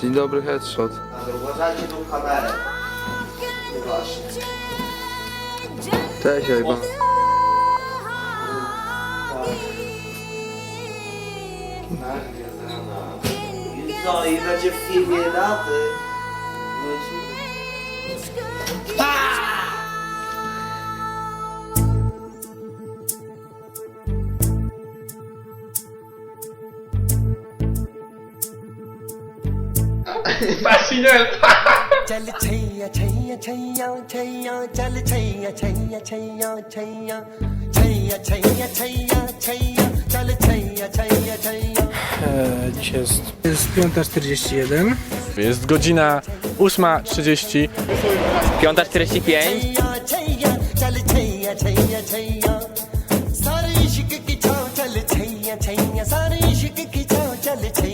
Dzień dobry, headshot. Cześć, Ejba. I co, i będzie w filmie rady. चल छैया छैया छैया छैया चल छैया छैया छैया छैया छैया छैया छैया छैया चल छैया छैया Chaiyya E, Dzisiaj jest, jest 5.41. Jest godzina 8.30. 5.45 छैया छैया चल छैया छैया छैया सारे इश्क की छाव चल छैया छैया सारे इश्क की छाव चल छैया आओ जन्नत चले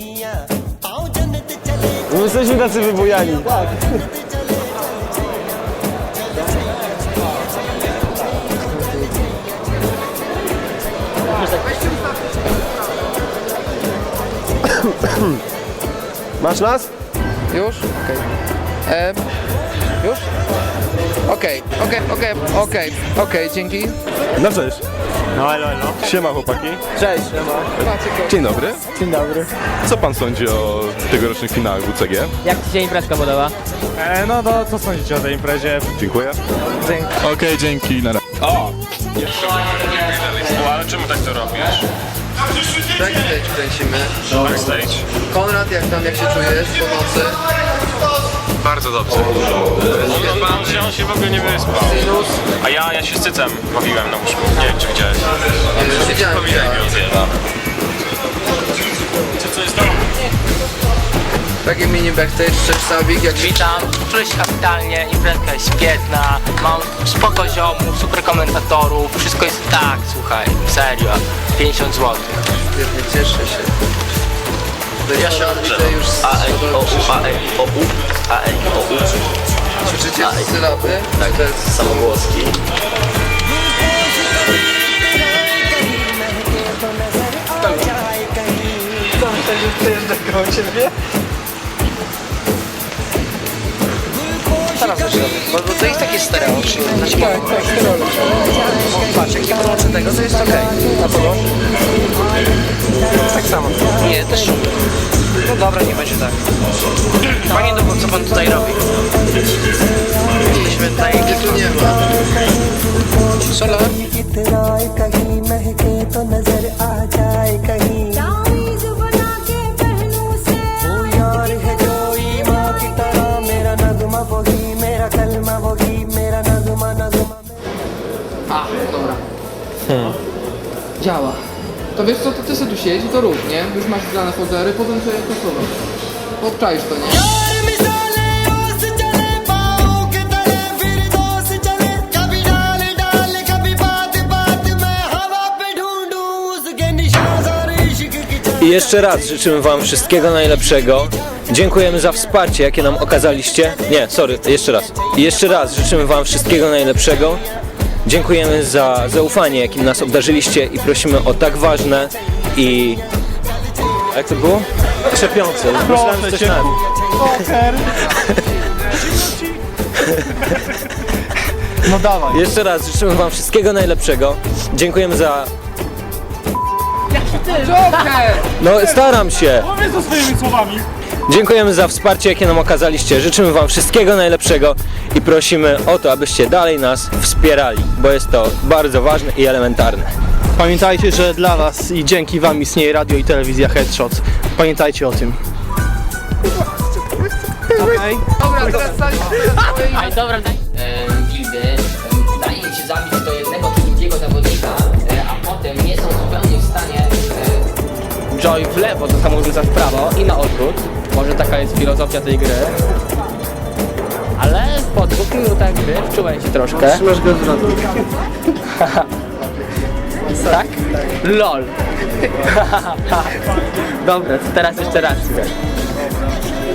My jesteśmy tacy wybujani. Masz nas? Już? Okej. Już? Okej, okej, okej, okej, okej, dzięki. No cześć. No elo, elo. Siema chłopaki. Cześć, Dzień dobry. Dzień dobry. Co pan sądzi o tegorocznych finałach WCG? Jak Ci się imprezka podoba? E, no to co sądzicie o tej imprezie? Dziękuję. Okej, dzięki. Na razie. O! Ale czemu tak to robisz? Backstage kręcimy. Backstage? Konrad, jak tam, jak się czujesz po nocy? Bardzo dobrze. On, on, się, on się w ogóle nie wyspał. A ja, ja się z cycem bawiłem na łóżku. Nie wiem, czy widziałeś. Widziałem. widziałem. Co jest to? Taki mini backstage, cześć Sabik, jak Witam, czuję się kapitalnie, imprezka jest świetna, mam spoko ziomów, super komentatorów, wszystko jest tak, słuchaj, serio, 50 zł. świetnie, cieszę się. Ja się już z A, E, I, O, U, A, E, I, O, U, A, E, I, O, U. Ćwiczycie sylaby? Tak, to jest Samogłoski. Teraz też robię, bo, bo to jest takie stereo. Znaczy, tak, tak, stereo. Podłączę tego, to jest okej. A podłącz? Tak samo. Nie, też No dobra, nie będzie tak. Panie Duchu, co pan tutaj robi? Jesteśmy tutaj, gdzie tu nie ma. Solar? Hmm. Działa. To wiesz co, to ty sobie tu siedź, to rób, nie? Już masz zgrane foldery, potem sobie konsumować. Obczaisz to, nie? I jeszcze raz życzymy Wam wszystkiego najlepszego. Dziękujemy za wsparcie, jakie nam okazaliście. Nie, sorry, jeszcze raz. I jeszcze raz życzymy Wam wszystkiego najlepszego. Dziękujemy za zaufanie, jakim nas obdarzyliście i prosimy o tak ważne i... Jak to było? Trzepiące. Myślałem, że coś nawet. No dawaj. Jeszcze raz życzymy Wam wszystkiego najlepszego. Dziękujemy za... Joker! No, staram się. Powiedz to swoimi słowami. Dziękujemy za wsparcie, jakie nam okazaliście. Życzymy Wam wszystkiego najlepszego i prosimy o to, abyście dalej nas wspierali, bo jest to bardzo ważne i elementarne. Pamiętajcie, że dla was i dzięki wam istnieje radio i telewizja Headshot. Pamiętajcie o tym. Okej. Dobra, teraz stać Aj, dobra, daj. E, Gildy e, daje im się zabić do jednego czy drugiego zawodnika, e, a potem nie są zupełnie w stanie e, Joy w lewo, to samo rzuca w prawo i na odwrót. Może taka jest filozofia tej gry. Ale po dwóch minutach gry wczułem się troszkę. Trzymasz go w. Tak? LOL. Dobra, to teraz jeszcze raz.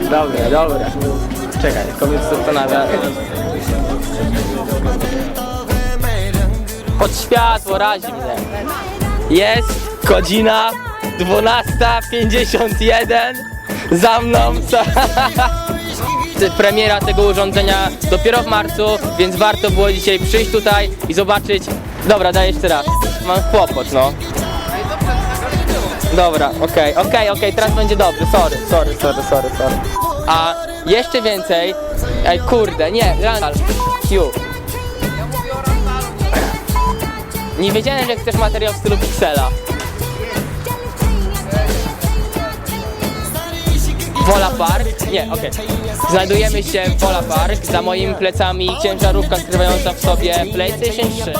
Dobra, dobra. Czekaj, kobiet zastanawia. Pod światło razi mnie. Jest godzina 12.51. Za mną. Premiera tego urządzenia dopiero w marcu, więc warto było dzisiaj przyjść tutaj i zobaczyć. Dobra, daj jeszcze raz. Mam kłopot, no. Dobra, okej, okej, okej, teraz będzie dobry. Sorry, sorry, sorry, sorry, sorry. A jeszcze więcej. Ej, kurde, nie, Randall. Q. Nie wiedziałem, że chcesz materiał w stylu Pixela. Pola Park. Nie, okej. Okay. Znajdujemy się w Pola Park. Za moimi plecami ciężarówka skrywająca w sobie PlayStation 3.